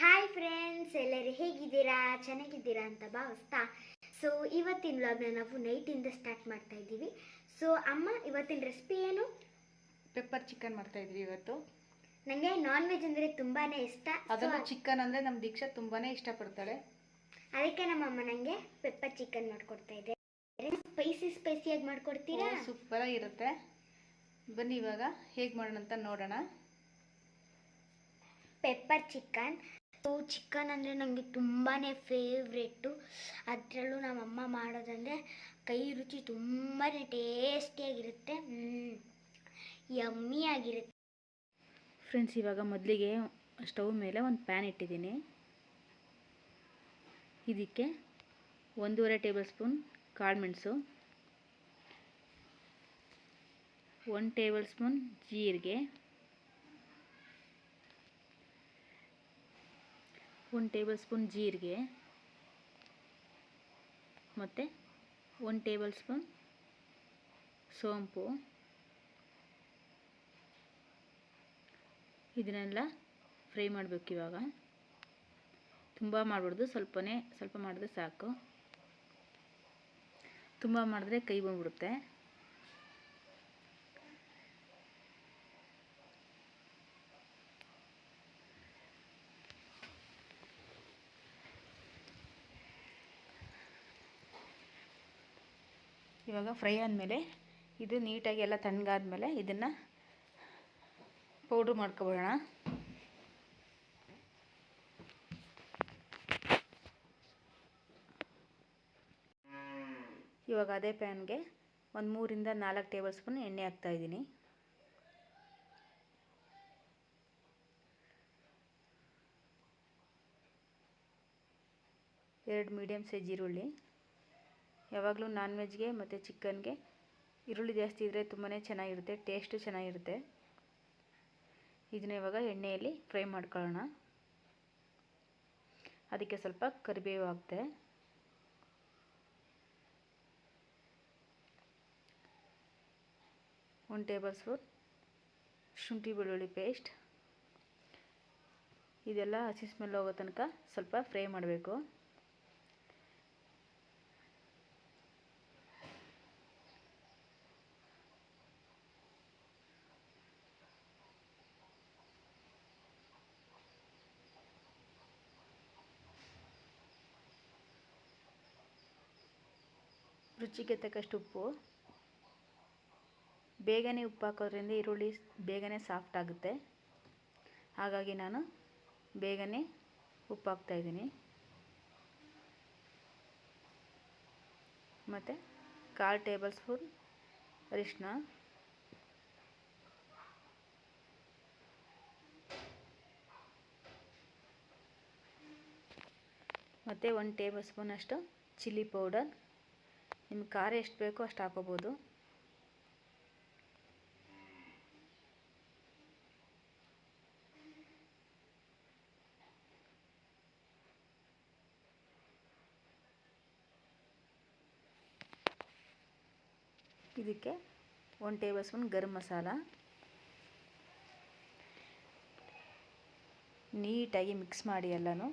Hi friends ಎಲ್ಲರೂ ಹೇಗಿದ್ದೀರಾ? ಚೆನ್ನಾಗಿದ್ದೀರಾ ಅಂತ ಭಾವಿಸ್ತಾ? ಸೊ ಇವತ್ತಿನ ವ್ಲಾಗ್ನ ನಾವು ನೈಟಿಂದ ಸ್ಟಾರ್ಟ್ ಮಾಡ್ತಾ ಇದ್ದೀವಿ. ಸೊ ಅಮ್ಮ ಇವತ್ತಿನ ರೆಸಿಪಿ ಏನು? ಪೆಪ್ಪರ್ ಚಿಕನ್ ಮಾಡ್ತಾ ಇದ್ವಿ ಇವತ್ತು. ನನಗೆ ನಾನ್ ವೆಜ್ ಅಂದರೆ ತುಂಬಾ ಇಷ್ಟ. ಅದನ್ನು ಅದರಲ್ಲೂ ಚಿಕನ್ ಅಂದ್ರೆ ನಮ್ಮ ದೀಕ್ಷಾ ತುಂಬಾನೇ ಇಷ್ಟಪಡ್ತಾಳೆ. ಅದಕ್ಕೆ ನಮ್ಮ ಅಮ್ಮ ನನಗೆ ಪೆಪ್ಪರ್ ಚಿಕನ್ ಮಾಡ್ಕೊಡ್ತಾ ಇದೆ. ಸ್ಪೈಸಿ ಸ್ಪೈಸಿಯಾಗಿ ಮಾಡ್ಕೊಡ್ತೀರಾ? ಸೂಪರ್ ಆಗಿರುತ್ತೆ. ಬನ್ನಿ ಇವಾಗ ಹೇಗೆ ಮಾಡೋಣ ಅಂತ ನೋಡೋಣ. ಪೆಪ್ಪರ್ ಚಿಕನ್ ಸೊ ಚಿಕನ್ ಅಂದರೆ ನನಗೆ ತುಂಬಾ ಫೇವ್ರೆಟ್ಟು ಅದರಲ್ಲೂ ನಮ್ಮಮ್ಮ ಮಾಡೋದಂದರೆ ಕೈ ರುಚಿ ತುಂಬಾ ಟೇಸ್ಟಿಯಾಗಿರುತ್ತೆ ಯಮ್ಮಿ ಆಗಿರುತ್ತೆ. ಫ್ರೆಂಡ್ಸ್ ಇವಾಗ ಮೊದಲಿಗೆ ಸ್ಟವ್ ಮೇಲೆ ಒಂದು ಪ್ಯಾನ್ ಇಟ್ಟಿದ್ದೀನಿ. ಇದಕ್ಕೆ ಒಂದೂವರೆ ಟೇಬಲ್ ಸ್ಪೂನ್ ಕಾಳುಮೆಣಸು ಒನ್ ಟೇಬಲ್ ಸ್ಪೂನ್ ಜೀರಿಗೆ ಒಂದು ಟೇಬಲ್ ಸ್ಪೂನ್ ಜೀರಿಗೆ, ಮತ್ತು ಒಂದು ಟೇಬಲ್ ಸ್ಪೂನ್ ಸೋಂಪು. ಇದನ್ನೆಲ್ಲ ಫ್ರೈ ಮಾಡಬೇಕು ಇವಾಗ. ತುಂಬ ಮಾಡಬಾರ್ದು, ಸ್ವಲ್ಪನೇ, ಸ್ವಲ್ಪ ಮಾಡಿದ್ರೆ ಸಾಕು. ತುಂಬ ಮಾಡಿದ್ರೆ ಕೈ ಬಂದ್ಬಿಡುತ್ತೆ. ಇವಾಗ ಫ್ರೈ ಆದಮೇಲೆ ಇದು ನೀಟಾಗಿ ಎಲ್ಲ ತಣ್ಣಗಾದ್ಮೇಲೆ ಇದನ್ನು ಪೌಡ್ರ್ ಮಾಡ್ಕೊಬೋಣ. ಇವಾಗ ಅದೇ ಪ್ಯಾನ್ಗೆ ಒಂದು ಮೂರಿಂದ ನಾಲ್ಕು ಟೇಬಲ್ ಸ್ಪೂನ್ ಎಣ್ಣೆ ಹಾಕ್ತಾಯಿದ್ದೀನಿ ಎರಡು ಮೀಡಿಯಮ್ ಸೈಜ್ ಈರುಳ್ಳಿ. ಯಾವಾಗಲೂ ನಾನ್ ವೆಜ್ಗೆ ಮತ್ತು ಚಿಕನ್ಗೆ ಈರುಳ್ಳಿ ಜಾಸ್ತಿ ಇದ್ದರೆ ತುಂಬಾ ಚೆನ್ನಾಗಿರುತ್ತೆ ಟೇಸ್ಟು ಚೆನ್ನಾಗಿರುತ್ತೆ. ಇದನ್ನ ಇವಾಗ ಎಣ್ಣೆಯಲ್ಲಿ ಫ್ರೈ ಮಾಡ್ಕೊಳ್ಳೋಣ. ಅದಕ್ಕೆ ಸ್ವಲ್ಪ ಕರಿಬೇವು ಹಾಕ್ತೆ. ಒಂದು ಟೇಬಲ್ ಸ್ಪೂನ್ ಶುಂಠಿ ಬೆಳ್ಳುಳ್ಳಿ ಪೇಸ್ಟ್ ಇದೆಲ್ಲ ಹಸಿ ಸ್ಮೆಲ್ ಹೋಗೋ ತನಕ ಸ್ವಲ್ಪ ಫ್ರೈ ಮಾಡಬೇಕು. ರುಚಿಗೆ ತಕ್ಕಷ್ಟು ಉಪ್ಪು. ಬೇಗನೆ ಉಪ್ಪು ಹಾಕೋದ್ರಿಂದ ಈರುಳ್ಳಿ ಬೇಗನೆ ಸಾಫ್ಟ್ ಆಗುತ್ತೆ. ಹಾಗಾಗಿ ನಾನು ಬೇಗನೆ ಉಪ್ಪು ಹಾಕ್ತಾಯಿದ್ದೀನಿ ಮತ್ತು ಕಾಲು ಟೇಬಲ್ ಸ್ಪೂನ್ ಅರಿಶಿನ ಮತ್ತು ಒಂದು ಟೇಬಲ್ ಸ್ಪೂನಷ್ಟು ಚಿಲ್ಲಿ ಪೌಡರ್. ನಿಮ್ಗೆ ಖಾರ ಎಷ್ಟು ಬೇಕೋ ಅಷ್ಟು ಹಾಕೋಬೋದು. ಇದಕ್ಕೆ one tablespoon garam masala. ನೀಟಾಗಿ ಮಿಕ್ಸ್ ಮಾಡಿ ಎಲ್ಲನೂ.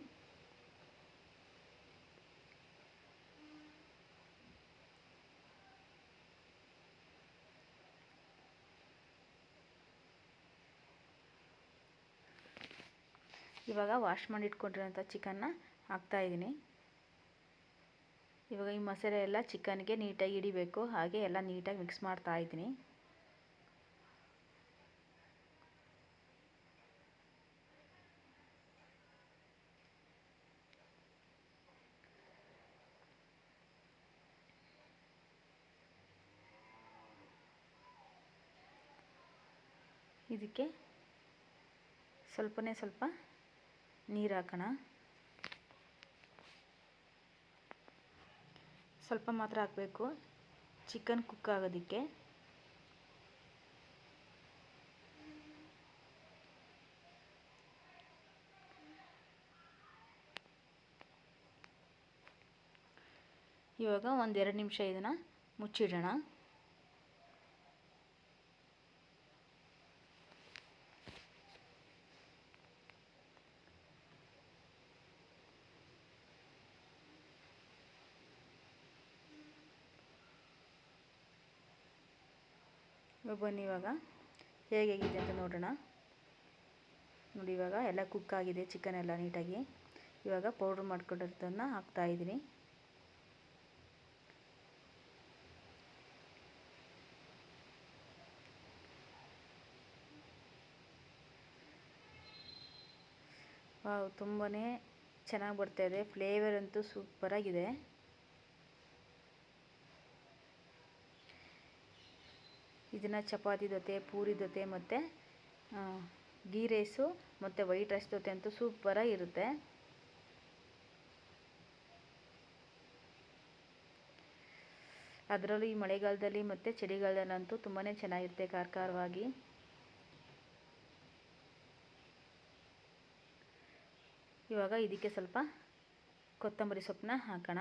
ಇವಾಗ ವಾಶ್ ಮಾಡಿ ಇಟ್ಕೊಂಡಿರೋಂಥ ಚಿಕನ್ನ ಹಾಕ್ತಾಯಿದ್ದೀನಿ ಇವಾಗ ಈ ಮಸಾಲೆ ಎಲ್ಲ ಚಿಕನ್ಗೆ ನೀಟಾಗಿ ಹಿಡಿಬೇಕು. ಹಾಗೆ ಎಲ್ಲ ನೀಟಾಗಿ ಮಿಕ್ಸ್ ಮಾಡ್ತಾ ಇದ್ದೀನಿ ಇದಕ್ಕೆ ಸ್ವಲ್ಪನೇ ಸ್ವಲ್ಪ ನೀರು ಹಾಕೋಣ. ಸ್ವಲ್ಪ ಮಾತ್ರ ಹಾಕಬೇಕು. ಚಿಕನ್ ಕುಕ್ ಆಗೋದಕ್ಕೆ. ಇವಾಗ ಒಂದೆರಡು ನಿಮಿಷ ಇದನ್ನು ಮುಚ್ಚಿಡೋಣ. ಬನ್ನಿ ಇವಾಗ. ಹೇಗೆ ಹೇಗಿದೆ ಅಂತ ನೋಡೋಣ. ನೋಡಿ ಇವಾಗ ಎಲ್ಲ ಕುಕ್ ಆಗಿದೆ ಚಿಕನ್ ಎಲ್ಲ ನೀಟಾಗಿ. ಇವಾಗ ಪೌಡ್ರ್ ಮಾಡ್ಕೊಂಡಿರೋದನ್ನ ಹಾಕ್ತಾಯಿದ್ದೀನಿ ವಾವ್ ತುಂಬಾ ಚೆನ್ನಾಗಿ ಬರ್ತಾಯಿದೆ ಫ್ಲೇವರ್ ಅಂತೂ ಸೂಪರಾಗಿದೆ ಇದನ್ನು ಚಪಾತಿ ಜೊತೆ ಪೂರಿ ಜೊತೆ ಮತ್ತು ಗೀ ರೈಸು ಮತ್ತು ವೈಟ್ ರೈಸ್ ಜೊತೆ ಅಂತೂ ಸೂಪರಾಗಿ ಇರುತ್ತೆ. ಅದರಲ್ಲೂ ಈ ಮಳೆಗಾಲದಲ್ಲಿ ಮತ್ತು ಚಳಿಗಾಲದಲ್ಲಂತೂ ತುಂಬಾ ಚೆನ್ನಾಗಿರುತ್ತೆ ಖಾರ ಖಾರವಾಗಿ ಇವಾಗ ಇದಕ್ಕೆ ಸ್ವಲ್ಪ ಕೊತ್ತಂಬರಿ ಸೊಪ್ಪನ್ನ ಹಾಕೋಣ.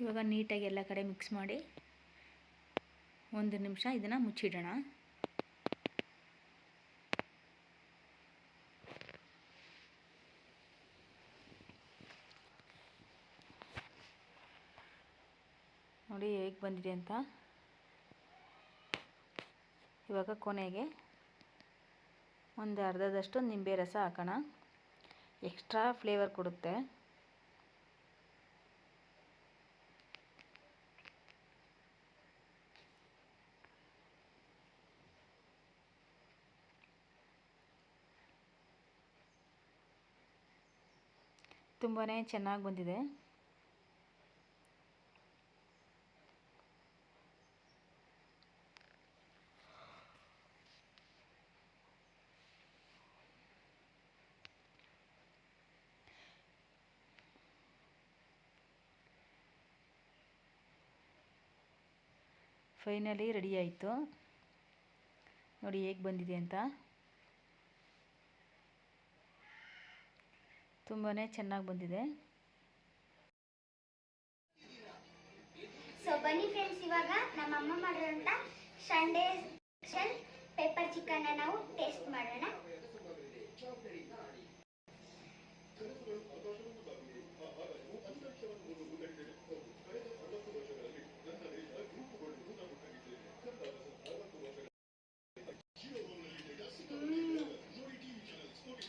ಇವಾಗ ನೀಟಾಗಿ ಎಲ್ಲ ಕಡೆ ಮಿಕ್ಸ್ ಮಾಡಿ ಒಂದು ನಿಮಿಷ ಇದನ್ನು ಮುಚ್ಚಿಡೋಣ. ನೋಡಿ ಹೇಗೆ ಬಂದಿದೆ ಅಂತ. ಇವಾಗ ಕೊನೆಗೆ ಒಂದು ಅರ್ಧದಷ್ಟು ನಿಂಬೆ ರಸ ಹಾಕೋಣ. ಎಕ್ಸ್ಟ್ರಾ ಫ್ಲೇವರ್ ಕೊಡುತ್ತೆ. ತುಂಬಾ ಚೆನ್ನಾಗಿ ಬಂದಿದೆ. ಫೈನಲಿ ರೆಡಿ ಆಯಿತು. ನೋಡಿ ಹೇಗೆ ಬಂದಿದೆ ಅಂತ. ತುಂಬಾ ಚೆನ್ನಾಗಿ ಬಂದಿದೆ ಸೊ ಬನ್ನಿ ಫ್ರೆಂಡ್ಸ್ ಇವಾಗ ನಮ್ಮ ಅಮ್ಮ ಮಾಡಿರೋಂಥ ಸಂಡೇ ಸ್ಪೆಷಲ್ ಪೆಪ್ಪರ್ ಚಿಕನ್ನ ನಾವು ಟೇಸ್ಟ್ ಮಾಡೋಣ.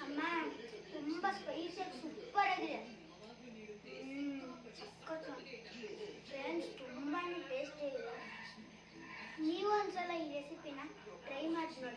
ಅಮ್ಮ ತುಂಬ ಸ್ಪೈಸಿಯಾಗಿ ಸೂಪರ್ ಆಗಿದೆ. ಫ್ರೆಂಡ್ಸ್ ತುಂಬಾ ಟೇಸ್ಟಿ ಇದೆ ನೀವು ಒಂದ್ಸಲ ಈ ರೆಸಿಪಿನ ಟ್ರೈ ಮಾಡಿ ನೋಡಿ